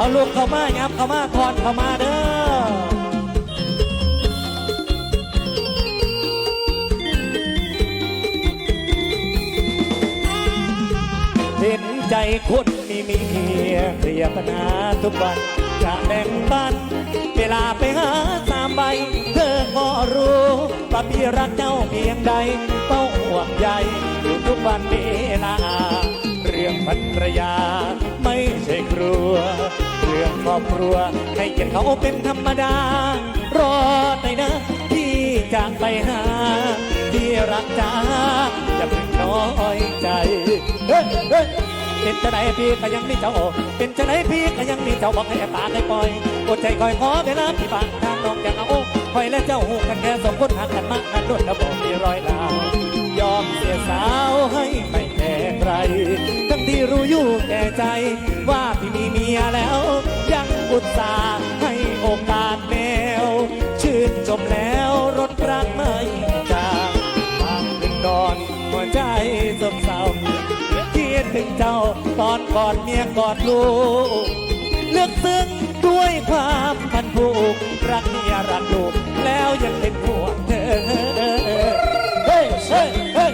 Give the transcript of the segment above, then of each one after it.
เอาลูกเข้ามายับเข้ามาทอนเข้ามาเด้อเห็นใจคนมีเมียเคลียร์ปัญหาทุกวันจะแบ่งปัน เวลาไปหาสามใบ เธอก็รู้ว่าพี่รักเจ้าเพียงใดเต้องห่วงใยอยู่ทุกวันเวลา เรื่องภรรยา่ใช่ครัว เรื่องครอบครัวให้เกียรติเขาเป็นธรรมดา รอหน่อยนะพี่จะไปหาที่รักจ้าจะเพิ่งน้อยใจเฮ้ยเฮ้ยเป็นจะไหนพี่ก็ยังมีเจ้า เป็นจะไหนพี่ก็ยังมีเจ้าบอกให้ปากให้ปล่อยอดใจคอยขอเวลาพี่บางทางน้องจะเอาคอยและเจ้าหูกันแค่สองคนหักกันมากกันด้วยแล้วบอกมีรอยลาวยอมเสียสาวให้ไม่แก่ใคร ที่รู้อยู่แก่ใจ ว่าพี่มีเมียแล้ว ยังอุตส่าห์ให้โอกาสแมว ชื่นชมแล้วรถรักไม่จางบางคืนนอนหัวใจสมเศร้าคิดถึงเจ้าตอนกอดเมียกอดลูกเลือกซึ้งด้วยความพันผูกรักเมียรักลูกแล้วยังเป็นห่วงเธอเฮ้ยเฮ้ยเฮ้ย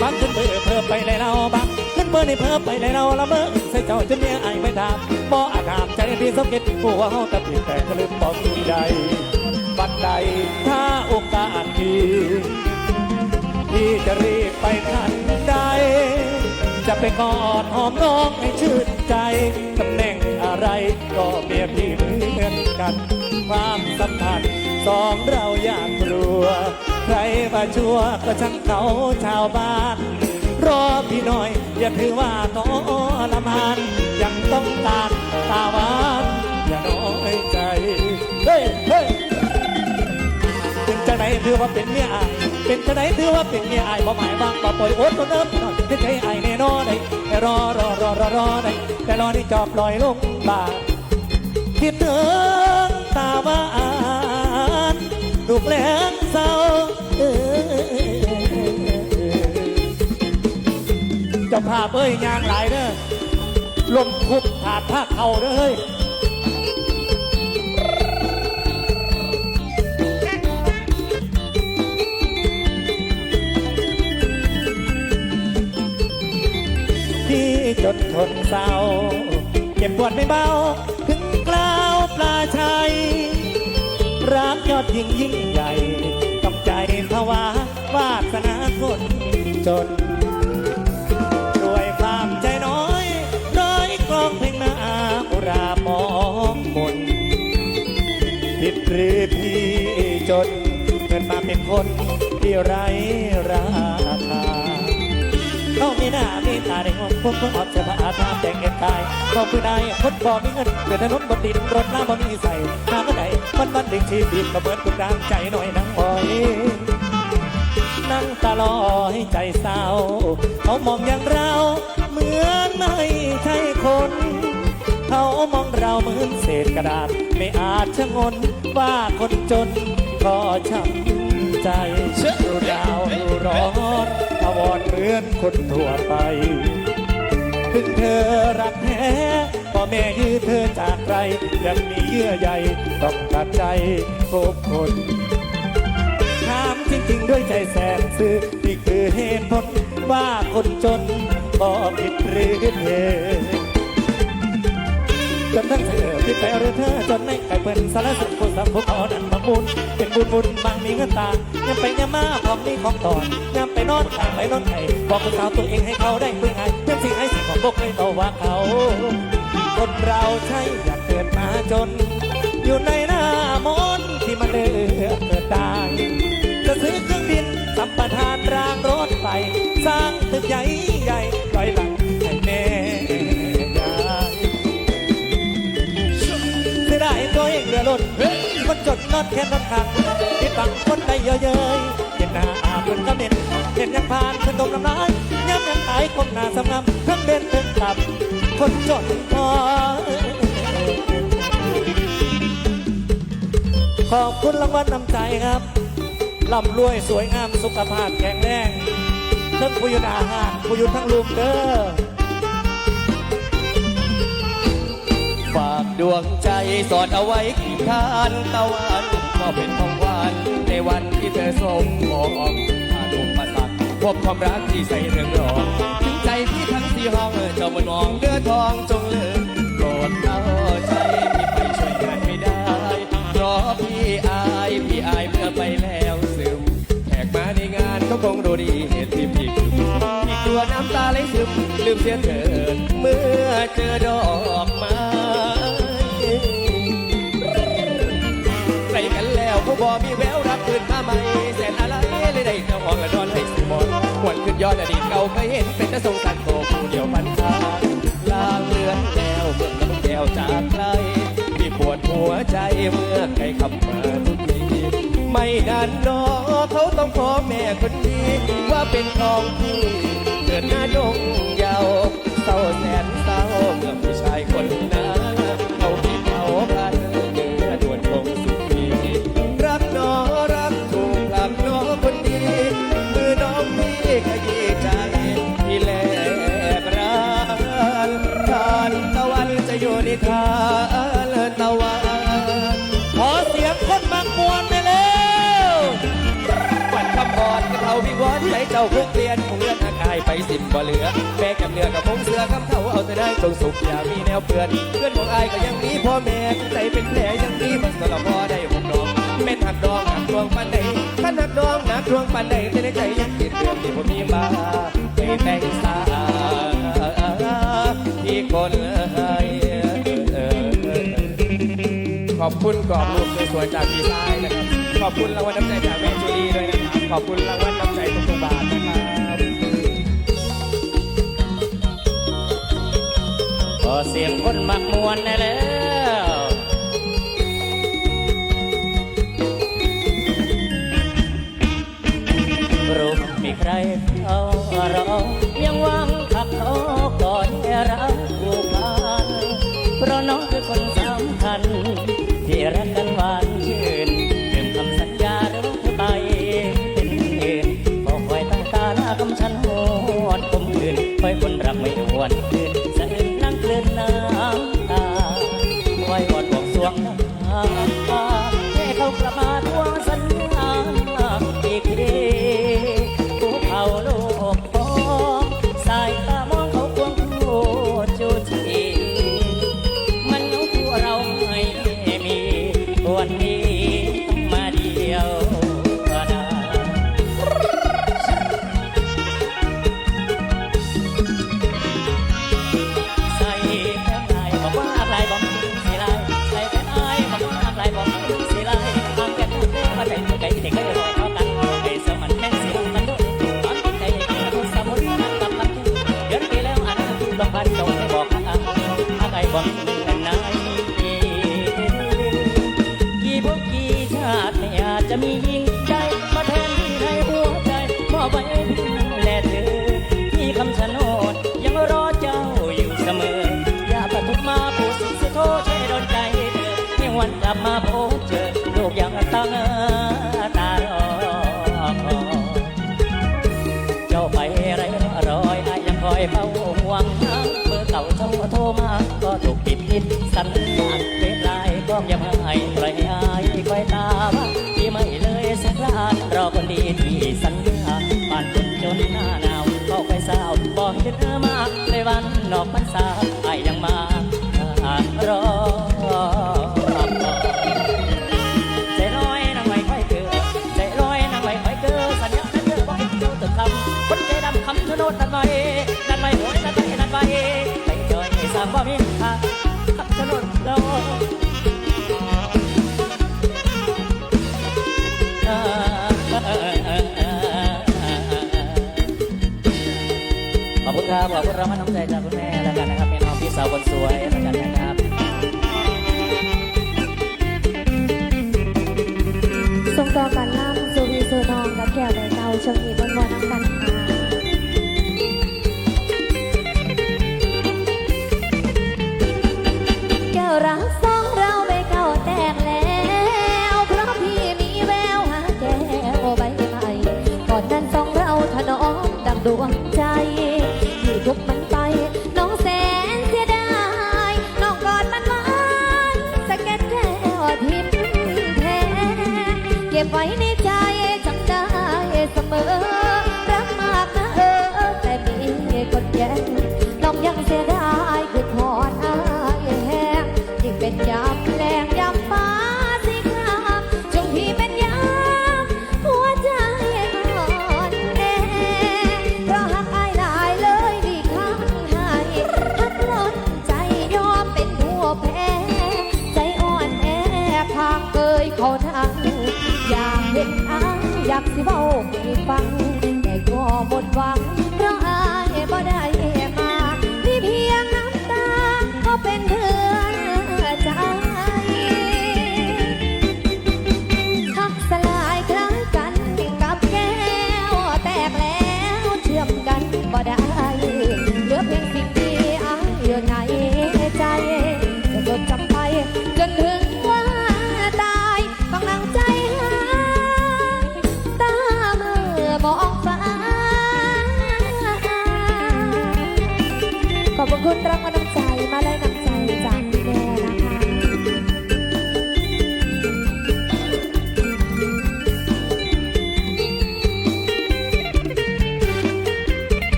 บางขึ้นเบอร์เพิ่มไปเลยเราบาง เบอร์ในเพิ่มไปเลยเราละเมอใส่เจ้าจนเมียไอไม่ทำบ่อาถามใจพี่สมเกตหัวเฮาแต่เปลี่ยนแต่ก็ลืมบอกมีใดบัดใดถ้าโอกาสดีพี่จะรีบไปทันใด จะไปกอดหอมน้องให้ชื่นใจตำแหน่งอะไรก็เปรียพี่เหมือนกัน ความสัมพันธ์สองเราอยากรัว ใครมาชั่วก็ช่างเขาชาวบ้าน รอพี่หน่อย อย่าถือว่าน้อละมาน ยังต้องกาตาหวานอย่าน้อยใจ เฮ้ยเฮ้ยเป็นจะไหนถือว่าเป็นเมียอาย เป็นจะไหนถือว่าเป็นเมียอายบ่หมายบางบ่ปล่อยโอ๊ตตัวเดิมนอยให้ใจอายแน่นอนได้แต่รอรอรอรอรอได้แต่รอที่จอบลอยลงบาคิดถึงตาหวานลูกแลงเศร้าเอ้ย เจะพาพเอ้ยยางหลายเด้อลมคุบขาดผ้าเข่าเด้อเฮ้ยที่จดทนเศร้าเจ็บปวดไม่เบา ถึงกล่าวปลาชัย รักยอดยิ่งยิ่งใหญ่ต้องใจภาวาวาสนาคนจน คนที่ไร้ราคาเขามีหน้ามีตาในห้องพวกเพิ่งออกจะมาอาทามแต่งเก็บกายก็คือได้คนบ่มีเงินเดินถนนบนดินรถน้ำบ่มีใส่น้ำก็ไหนมันมันเด็กชีวิตก็เหมือนกุดางใจหน่อยนังบอยนั่งตาลอยใจเศร้าเขามองอย่างเราเหมือนไม่ใช่คนเขามองเราเหมือนเศษกระดาษ ไม่อาจชะงนว่าคนจนก็ช้ำ ใจเชื่อดูดาวดูร้อนอาวรณ์เหมือนคนทั่วไป ถึงเธอรักแท้พ่อแม่ยื้อเธอจากใคร ยังมีเยื่อใยต้องตัดใจทุกคนถามจริงๆด้วยใจแสนซื่อนี่คือเหตุผลว่าคนจนบ่ผิดหรือเทจนทั้งเธอที่ไปหรือเธอจนในไก่เปิ้นสารสุขผู้สัมผู้ขอนัน บุญเป็นบุญบุญบางมีเงินตายังไปยังมาพร้อมมีของตอนยังไปนอนข้างไปนอนไข่บอกคุณสาวตัวเองให้เขาได้คุยง่ายเพื่อนสิ่งให้สิ่งของบกให้ต่อว่าเขาคนเราใช่อยากเกิดมาจน อยู่ในหน้ามนที่มันเลือกเกิดได้จะซื้อเครื่องบินสัมปทานรางรถไฟสร้างตึกใหญ่ใหญ่ลอยหลังให้แม่ยายเสียดายตัวเองเรือล้น จนนอนแค่นอนขังคิดบังคนใดเยอะเย้ยเห็นหน้าอาบนก็เหม็นเห็นยังผ่านคนดมน้ำลายย้ำยังตายคนหน้าสำงำเครื่งเบนถึงขับ คนจนพอขอบคุณรางวัลนำใจครับร่ำรวยสวยงามสุขภาพแข็งแรงทั้งผู้ยุนอาหารผู้ยุนทั้งลุมเด้อ ดวงใจสอดเอาไว้ขีดทานตะวันก็เป็นของหวาน ในวันที่เธอส่งออกถ้าดูประสาทพบความรักที่ใส่เรื่องรองถึงใจที่ทั้งสี่ห้องเจ้ามันมองเนื้อทองจงเลิกโปรดเอาใจพี่ไปช่วยงานไม่ได้เพราะพี่อายพี่อายเมื่อไปแล้วซึมแขกมาในงานเขาคงรู้ดีเหตุที่พี่คือพี่กลัวน้ำตาไหลซึมลืมเสียเถิดเมื่อเจอดอก ย้อนอดีตเก่าเคยเห็นเป็นแต่ทรงสันโตผู้เดียวพันคาลางเลือนแล้วเมื่อน้ำแก้วจากไกลพี่ปวดหัวใจเมื่อใครขับมาทุกทีไม่นานนอเขาต้องขอแม่คนดีว่าเป็นของที่เกิดหน้าดงยาว คำเท่าเอาแต่ได้จงสุขอย่ามีแนวเพื่อนเพื่อนของอายก็ยังมีพ่อแม่ใจเป็นแผลยังมีบังสละพอได้หกดอกแม่นหักดองหักดวงปันใดขันหักดองหักดวงปันใดแต่ในใจยังติดเรื่องที่ผมมีมาให้แต่งสาที่คนให้ขอบคุณกรอบรูปสวยๆจากพี่ชายนะครับขอบคุณรางวัลน้ำใจจากแม่จุลีด้วยนะครับขอบคุณรางวัลน้ำใจทุกๆบาท ขอเสียงคนมักมวนได้แล้วรูปมีใครเฝ้ารอยังหวังขับเขาก่อนเรักผูกพันเพราะน้องคือคนสำคัญ ที่รักกันหวานชื่นลืมคำสัญญาหรือว่าเธอไปเป็นเองก็คอยตั้งตาหน้าคำฉันหดคมคืนคอยคนรักไม่หวนคืน เขากลับมาทวงาติไม่อาจจะมียิ่งใจมาแทนที่ในหัวใจมอบไว้แลเธอ ที่คำชะโนดยังรอเจ้าอยู่เสมอ อย่าประทุกมาพูดสิโทษช่วยโดนใจเธอให้วันกลับมาพบเจอลูกยังตั้งตารอคอเจ้าไปไรรอยอยยังคอยเฝ้าห่วงหาเบอร์เก่าเจ้าโทรมาก็ถูกปิดทิศสัญญาณเวลายก็ยัง ให้ใครอายคอยตามที่ไม่เลยสักลานรอคนดีที่สัญญาผ่านจนจนหน้าหนาวเข้าไปสาวบอกคิดเธอมากในวันนอกพรรษาไอยังมารอ คุณครับขอบคุณรางวัลน้ำใจจาก ไว้ในใจ อยากสิเว้าให้ฟัง แต่ก็หมดหวัง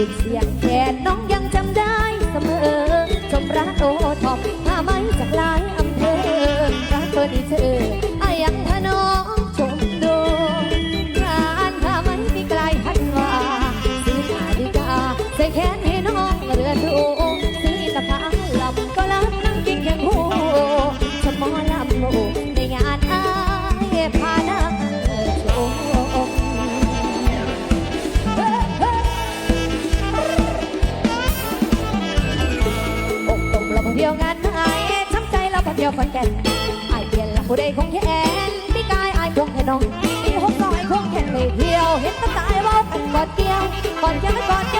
ด็กเสียงแคนน้องยังจำได้เสมอชมรักโอ อขนแก่นไอเดียนละผู้ใดคงแค้นพี่กายไอคงแค่น้องพี่หกน้อยคงแค่เลยเที่ยว เห็นตาตายว่ากันกอดเกี่ยวก่อนเกี่ไม่กอดเกี่ยว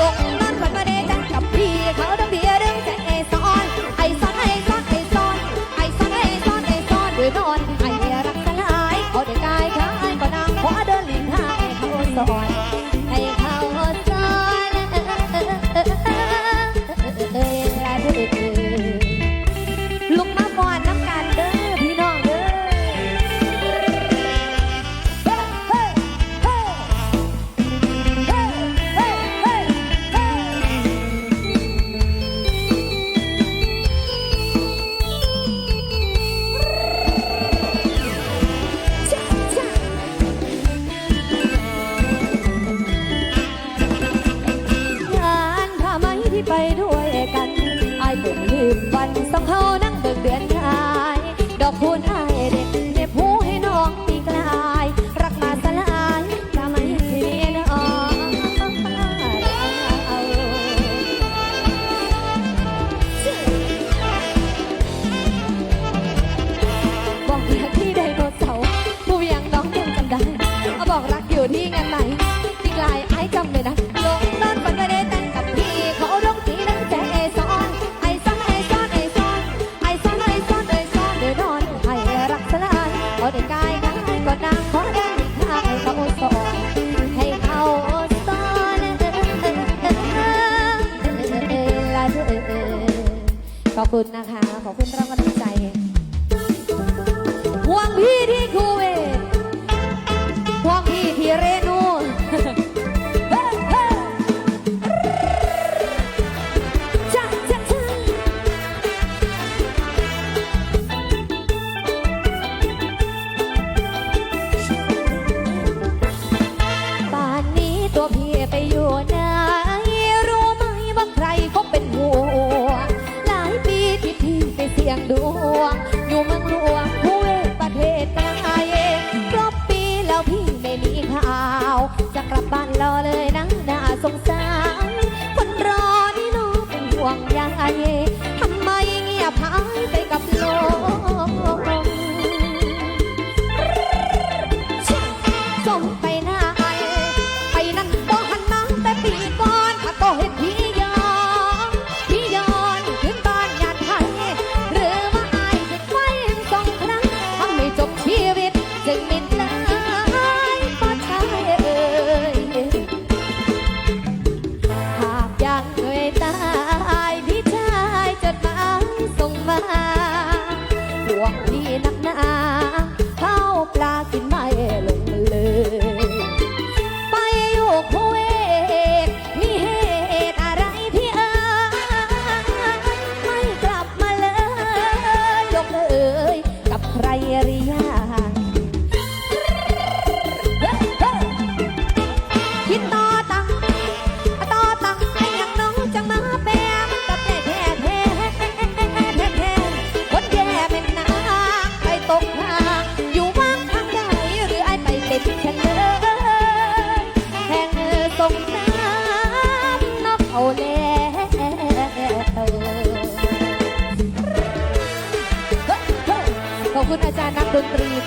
ลงนอนขอนมาเดจังกับพี่เขาต้องเบียเรื่องแสงไอซอนไอซอนไอซอนไอซอนไอซอนไอซออนด้วยนอนไอรักสลายเอาแต่กายกายก็นางขวาเดินหลีงให้เขาสอน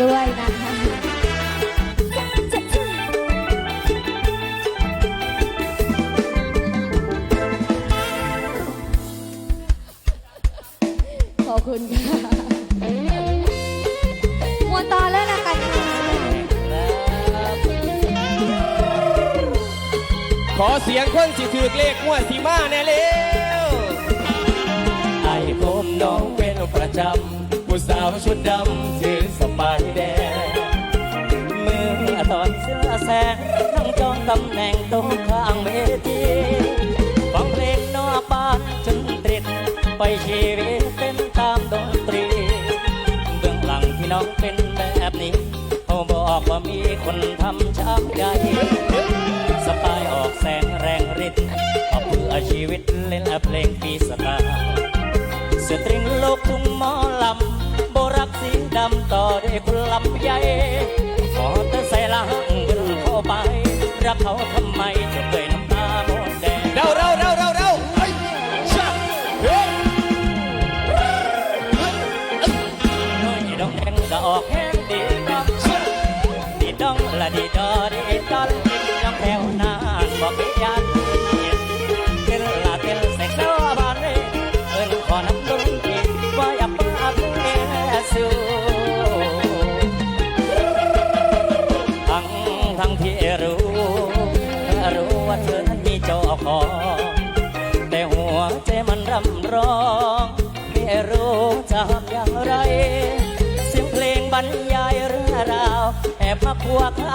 ้วยนะขอบคุณค่ะมวนต่อแล้วละกันคะขอเสียงคนสิถือเลขงวดสีมาแน่เร็วไอ้ผมน้องเป็นประจำ ผู้สาวชุดดำถือสปายแดงมือถอนเสื้อแสงทั้งจองตำแหน่งตรงข้างเวทีฟังเพลงนอกบ้านจนตริดไปชีวิตเป็นตามดนตรี เบื้องหลังที่น้องเป็นแบบนี้เขาบอกว่ามีคนทำชักใหญ่สปายออกแสงแรงฤทธิ์เอาเพื่อชีวิตเล่นเพลงปีศาจสตริงโลกทุ่งมอลำ สีดำต่อได้คุณลำใหญ่ขอเธอใส่ละหังเงินเข้าไปรักเขาทำไมจะ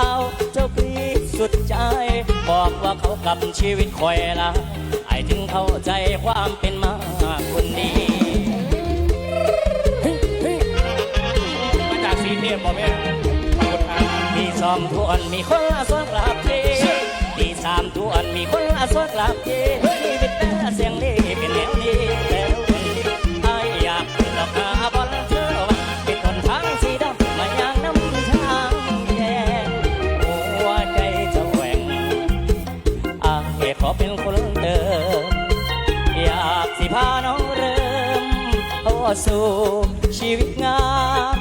าวเจ้าพีสุดใจ บอกว่าเขากับชีวิตคอยละไอ้ถึงเข้าใจความเป็นมาคนนี้มาจากสีเทียมบอกแม่มีสองทวนมีคนละสองกลับทีมีสามทวนมีคนละสองกลับทีชีวิตเป็เสียงเร่ สู่ชีวิตงาม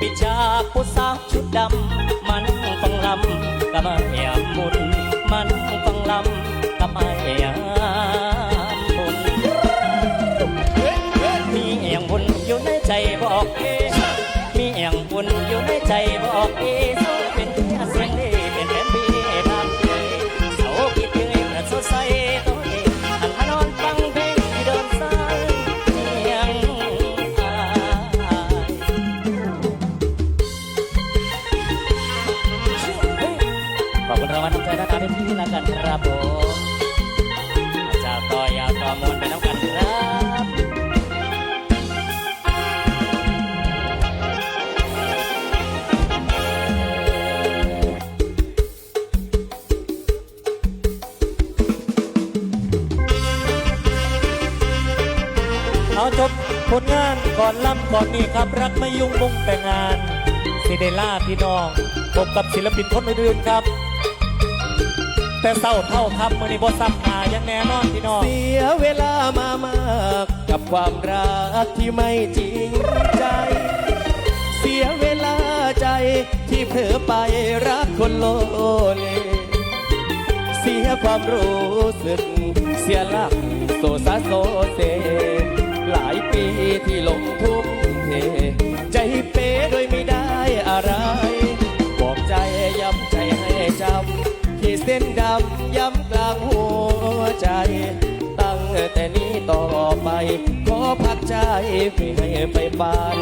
ปิดฉากผู้สาวชุดดำ มันฟังลำกับมาแหยำมุนมันฟังลำก็ไม่ เอาจบผลงานก่อนล่ำก่อนนี้ครับ รักไม่ยุ่งมุ่งแต่งานสิเดล่าพี่น้องพบกับศิลปินคนอื่นๆครับ แต่เศร้าเท่าครับมือนี้บ่ซ้ำหายังแน่นอนพี่น้อง เสียเวลามามากกับความรักที่ไม่จริงใจ เสียเวลาใจที่เผลอไปรักคนโลเล เสียความรู้สึก เสียหลักโซซาโซเซ หลายปีที่ลงทุกเทใจเป๋โดยไม่ได้อะไร บอกใจย้ำใจให้จำขีดเส้นดำย้ำกลางหัวใจ ตั้งแต่นี้ต่อไป ขอพักใจไม่ให้ไปบาน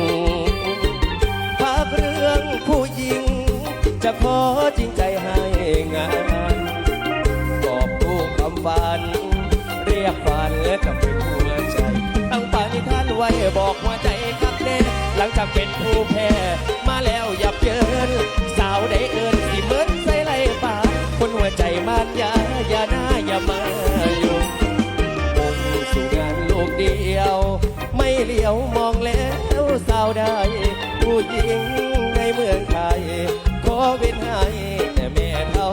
พักเรื่องผู้หญิง จะขอจริงใจให้งาน กอบกู้คำฝัน เรียกฝันกับ บอกหัวใจกับแน่หลังจากเป็นผู้แพ้มาแล้วหยับเยินสาวได้เอินสิเหมือนใส่ไหลป่าคนหัวใจมันยาอย่าหน้าอย่ามาอยู่มุ่งสู่งานลูกเดียว ไม่เลี้ยวมองแล้วสาวได้ ผู้หญิงในเมืองไทยขอเว้นให้แต่แม่เท่า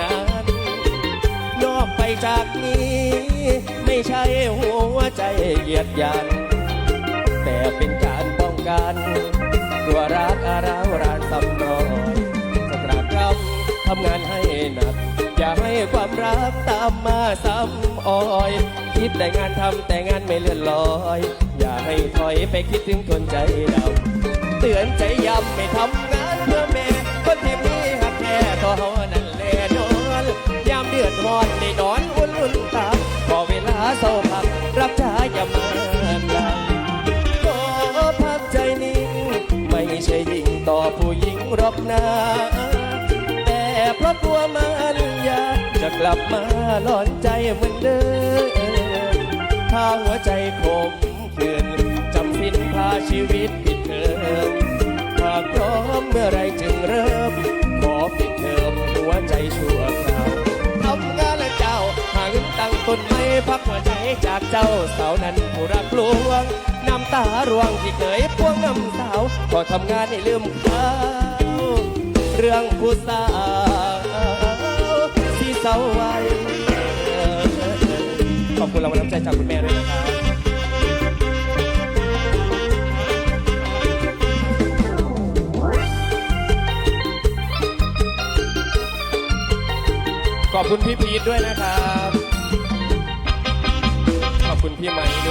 นั้นนอกไปจากนี้ ไม่ใช่หัวใจเหยียดยัน แต่เป็นการป้องกันตัวรักอาราวรานซ้ำรอยจะตรากตรำทำงานให้หนัก อย่าให้ความรักตามมาซ้ำอ้อยคิดแต่งานทำแต่งานไม่เลื่อนลอย อย่าให้ถอยไปคิดถึงคนใจดำเตือนใจย้ำไม่ทำงานเพื่อแม่คนที่มีหักแท้ก็เฮานั่นแหละนอนยามเดือดร้อนได้นอนอุ่นอุ่นตาขอเวลาเศร้าพักรับช้าอย่ามา อกนะแต่เพราะกลัวมันยากจะกลับมาหลอนใจเหมือนเดิมถ้าหัวใจคมคืนจำสิ้นพาชีวิตปิดเทอมถ้าพร้อมเมื่อไรจึงเริ่ม ขอปิดเทอมหัวใจชั่วคราวทำงานและเจ้าหาเงินตั้งต้นไม่พักหัวใจจากเจ้าสาวนั้นผู้รักลวงน้ำตาร่วงที่เคยพวงน้ำสาวพอทำงานให้ลืมเขา เรื่องผู้สาวที่เศร้าไว้ขอบคุณรางวัลน้ำใจจากคุณแม่ด้วยนะครับขอบคุณพี่พีทด้วยนะครับ